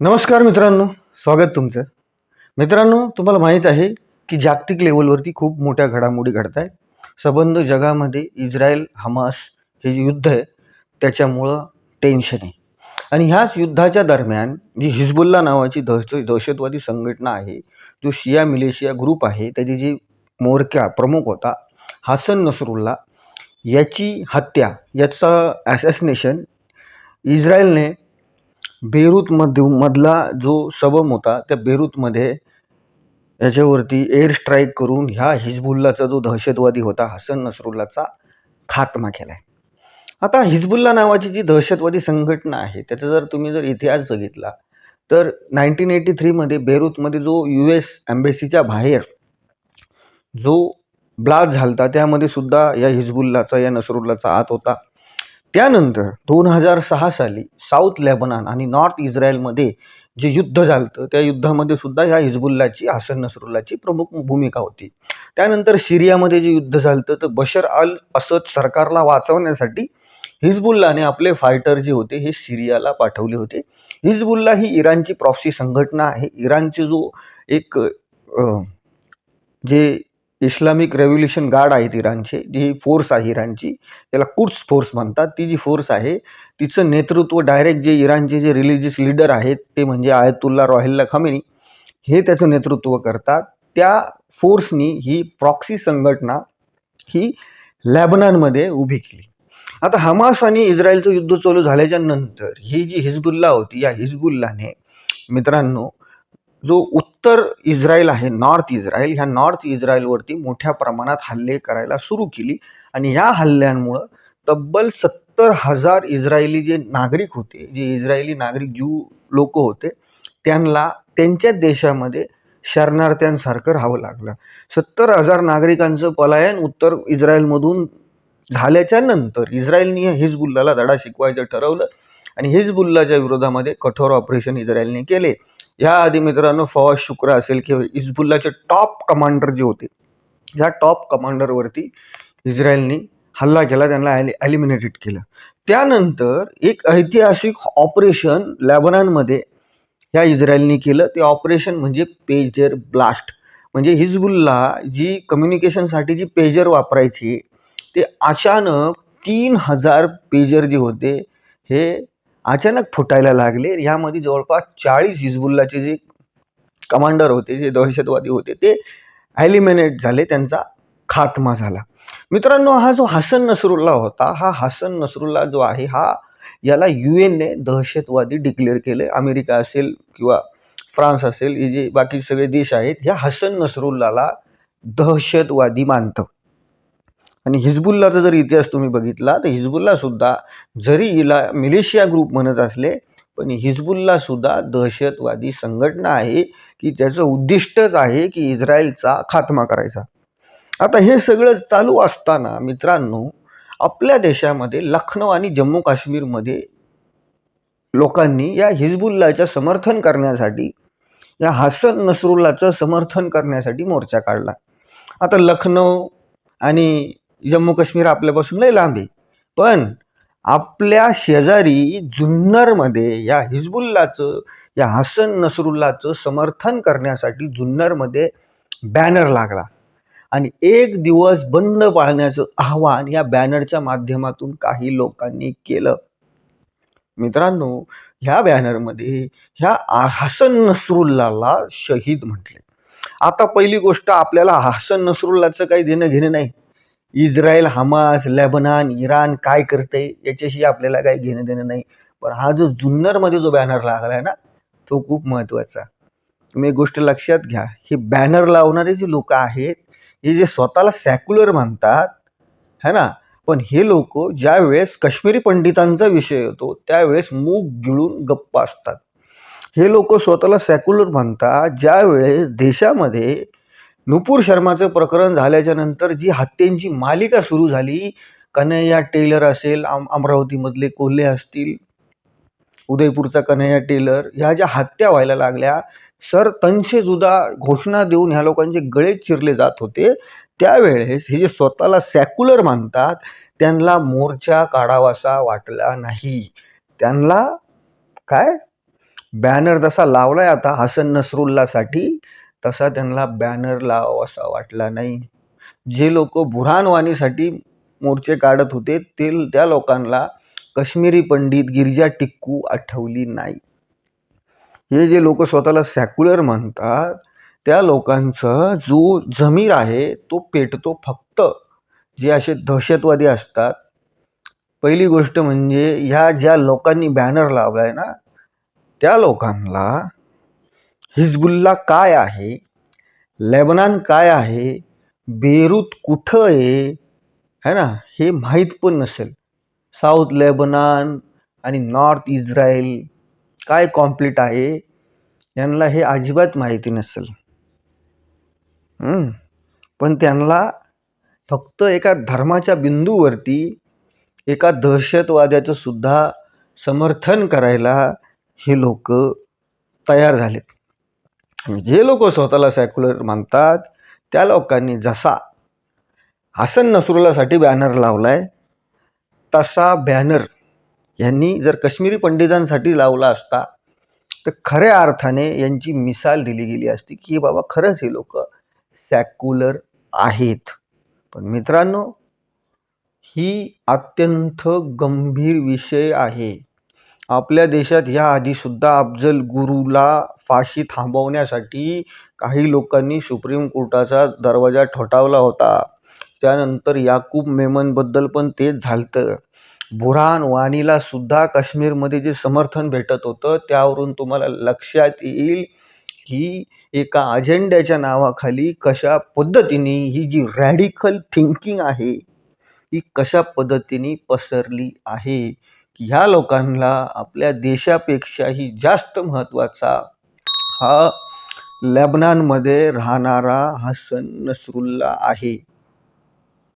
नमस्कार मित्रांनो स्वागत तुमचं. मित्रांनो तुम्हाला माहीत आहे की जागतिक लेवलवरती खूप मोठ्या घडामोडी घडत आहेत सबंध जगामध्ये इस्रायल हमास हे जे युद्ध आहे त्याच्यामुळं टेन्शन आहे. आणि ह्याच युद्धाच्या दरम्यान जी हिजबुल्ला नावाची दहश दहशतवादी संघटना आहे जो शिया मिलेशिया ग्रुप आहे त्याची जी मोरक्या प्रमुख होता हसन नसरुल्ला याची हत्या याचं ॲसॅसिनेशन इस्रायलने बेरूतमध्ये मधला जो सबम होता त्या बेरूतमध्ये याच्यावरती एअर स्ट्राईक करून ह्या हिजबुल्लाचा जो दहशतवादी होता हसन नसरुल्लाचा खात्मा केला आहे आता हिजबुल्ला नावाची जी दहशतवादी संघटना आहे त्याचा जर तुम्ही जर इतिहास बघितला तर नाईन्टीन एटी थ्रीमध्ये बेरूतमध्ये जो यू एस एम्बेसीच्या बाहेर जो ब्लास्ट झाला त्यामध्ये सुद्धा या हिजबुल्लाचा या नसरुल्लाचा आत होता. त्यानंतर दोन हजार सहा साली साऊथ लेबनॉन आणि नॉर्थ इस्रायलमध्ये जे युद्ध झालं त्या युद्धामध्ये सुद्धा ह्या हिजबुल्लाची हसन नसरुल्लाची प्रमुख भूमिका होती. त्यानंतर सिरियामध्ये जे युद्ध झालं तर बशर अल असद सरकारला वाचवण्यासाठी हिजबुल्लाने आपले फायटर जे होते हे सिरियाला पाठवले होते. हिजबुल्ला ही इराणची प्रॉक्सी संघटना आहे. इराणचे जो एक जे इस्लामिक रेव्होल्युशन गार्ड आहेत इराणचे जी फोर्स आहे इराणची त्याला कुर्स फोर्स म्हणतात. ती जी फोर्स आहे तिचं नेतृत्व डायरेक्ट जे इराणचे जे रिलिजियस लीडर आहेत ते म्हणजे आयतुल्ला रॉहिल्ला खमेनी हे त्याचं नेतृत्व करतात. त्या फोर्सनी ही प्रॉक्सी संघटना ही लॅबनॉनमध्ये उभी केली. आता हमास आणि इस्रायलचं युद्ध चालू झाल्याच्यानंतर ही जी हिजबुल्ला होती या हिजबुल्लाने मित्रांनो जो उत्तर इस्रायल आहे नॉर्थ इस्रायल ह्या नॉर्थ इस्रायलवरती मोठ्या प्रमाणात हल्ले करायला सुरू केली. आणि ह्या हल्ल्यांमुळं तब्बल सत्तर हजार इस्रायली जे नागरिक होते जे इस्रायली नागरिक ज्यू लोक होते त्यांना त्यांच्या देशामध्ये शरणार्थ्यांसारखं राहावं लागलं. सत्तर हजार नागरिकांचं पलायन उत्तर इस्रायलमधून झाल्याच्यानंतर इस्रायलनी हिजबुल्लाला धडा शिकवायचं ठरवलं. आणि हिजबुल्लाच्या विरोधामध्ये कठोर ऑपरेशन इस्रायलने केले. या आधी मित्रांनो फवाज शुक्र असेल किंवा इजबुल्लाचे टॉप कमांडर जे होते ह्या टॉप कमांडरवरती इस्रायलने हल्ला केला त्यांना ॲलिमिनेटेड केलं. त्यानंतर एक ऐतिहासिक ऑपरेशन लॅबनॉनमध्ये ह्या इस्रायलने केलं. ते ऑपरेशन म्हणजे पेजर ब्लास्ट म्हणजे हिजबुल्ला जी कम्युनिकेशनसाठी जी पेजर वापरायची ते अचानक तीन हजार पेजर जे होते हे अचानक फुटायला लागले. ह्यामध्ये जवळपास चाळीस हिजबुल्लाचे जे कमांडर होते जे दहशतवादी होते ते ॲलिमिनेट झाले. त्यांचा खात्मा झाला. मित्रांनो हा जो हसन नसरुल्ला होता हा हसन नसरुल्ला जो आहे हा याला यू एनने दहशतवादी डिक्लेअर केले. अमेरिका असेल किंवा फ्रान्स असेल हे जे बाकी सगळे देश आहेत ह्या हसन नसरुल्लाला दहशतवादी मानतं. आणि हिजबुल्लाचा जर इतिहास तुम्ही बघितला तर हिजबुल्लासुद्धा जरी हिला मिलेशिया ग्रुप म्हणत असले पण हिजबुल्लासुद्धा दहशतवादी संघटना आहे की त्याचं उद्दिष्टच आहे की इस्रायलचा खात्मा करायचा. आता हे सगळं चालू असताना मित्रांनो आपल्या देशामध्ये लखनौ आणि जम्मू काश्मीरमध्ये लोकांनी या हिजबुल्लाचं समर्थन करण्यासाठी या हसन नसरुल्लाचं समर्थन करण्यासाठी मोर्चा काढला. आता लखनौ आणि जम्मू काश्मीर आपल्यापासून लय लांब आहे. पण आपल्या शेजारी जुन्नरमध्ये या हिजबुल्लाचं या हसन नसरुल्लाचं समर्थन करण्यासाठी जुन्नरमध्ये बॅनर लागला. आणि एक दिवस बंद पाळण्याचं आव्हान या बॅनरच्या माध्यमातून काही लोकांनी केलं. मित्रांनो ह्या बॅनरमध्ये ह्या हसन नसरुल्लाला शहीद म्हटले. आता पहिली गोष्ट आपल्याला हसन नसरुल्लाचं काही देणं घेणं नाही. इस्रायल हमास लेबनान इराण काय करते याच्याशी आपल्याला काही घेणं देणं नाही. पण हा जो जुन्नरमध्ये जो बॅनर लागला आहे ना तो खूप महत्त्वाचा. तुम्ही एक गोष्ट लक्षात घ्या हे बॅनर लावणारे जे लोक आहेत हे जे स्वतःला सॅक्युलर म्हणतात है ना? पण हे लोक ज्या वेळेस काश्मीरी पंडितांचा विषय येतो त्यावेळेस मूग गिळून गप्प असतात. हे लोक स्वतःला सॅक्युलर म्हणतात ज्यावेळेस देशामध्ये नुपूर शर्माचं प्रकरण झाल्याच्यानंतर जी हत्यांची मालिका सुरू झाली कन्हैया टेलर असेल अम अमरावतीमधले कोल्हे असतील उदयपूरचा कन्हैया टेलर ह्या ज्या हत्या व्हायला लागल्या सर तनशेसुद्धा घोषणा देऊन ह्या लोकांचे गळे चिरले जात होते. त्यावेळेस हे जे स्वतःला सॅक्युलर मानतात त्यांना मोर्चा काढावासा वाटला नाही. त्यांना काय? बॅनर जसा लावलाय आता हसन नसरुल्लासाठी तसा त्यांना बॅनर लावावासा वाटला नाही. जे लोक बुऱ्हाणवाणीसाठी मोर्चे काढत होते ते त्या लोकांना काश्मीरी पंडित गिरिजा टिक्कू आठवली नाही. हे जे लोक स्वतःला सॅक्युलर म्हणतात त्या लोकांचं जो जमीर आहे तो पेटतो फक्त. जे असे दहशतवादी असतात. पहिली गोष्ट म्हणजे ह्या ज्या लोकांनी बॅनर लावला आहे ना त्या लोकांना हिजबुल्ला काय आहे? लेबनान काय आहे? बेरूत कुठं आहे? है ना? हे माहीत पण नसेल. साऊथ लेबनान आणि नॉर्थ इज्रायल काय कॉम्प्लीट आहे? यांना हे अजिबात माहिती नसेल. पण त्यांना फक्त एका धर्माच्या बिंदूवरती एका दहशतवाद्याचं सुद्धा समर्थन करायला हे लोक तयार झालेत. जे लोक स्वतःला सॅक्युलर मानतात त्या लोकांनी जसा हसन नसरुल्लासाठी बॅनर लावलाय तसा बॅनर यांनी जर काश्मीरी पंडितांसाठी लावला असता तर खऱ्या अर्थाने यांची मिसाल दिली गेली असती की बाबा खरंच हे लोक सॅक्युलर आहेत. पण मित्रांनो ही अत्यंत गंभीर विषय आहे. आपल्या देशात या आधीसुद्धा अफजल गुरुला फाशी थांबवण्यासाठी काही लोकांनी सुप्रीम कोर्टाचा दरवाजा ठोठावला होता. त्यानंतर याकूब मेमनबद्दल पण तेच झालतं. बुरहान वाणीला सुद्धा काश्मीरमध्ये जे समर्थन भेटत होतं त्यावरून तुम्हाला लक्षात येईल की एका अजेंड्याच्या नावाखाली कशा पद्धतीने ही जी रॅडिकल थिंकिंग आहे ही कशा पद्धतीने पसरली आहे. ह्या लोकांना आपल्या देशापेक्षाही जास्त महत्त्वाचा हा लेबनानमध्ये राहणारा हसन नसरुल्ला आहे.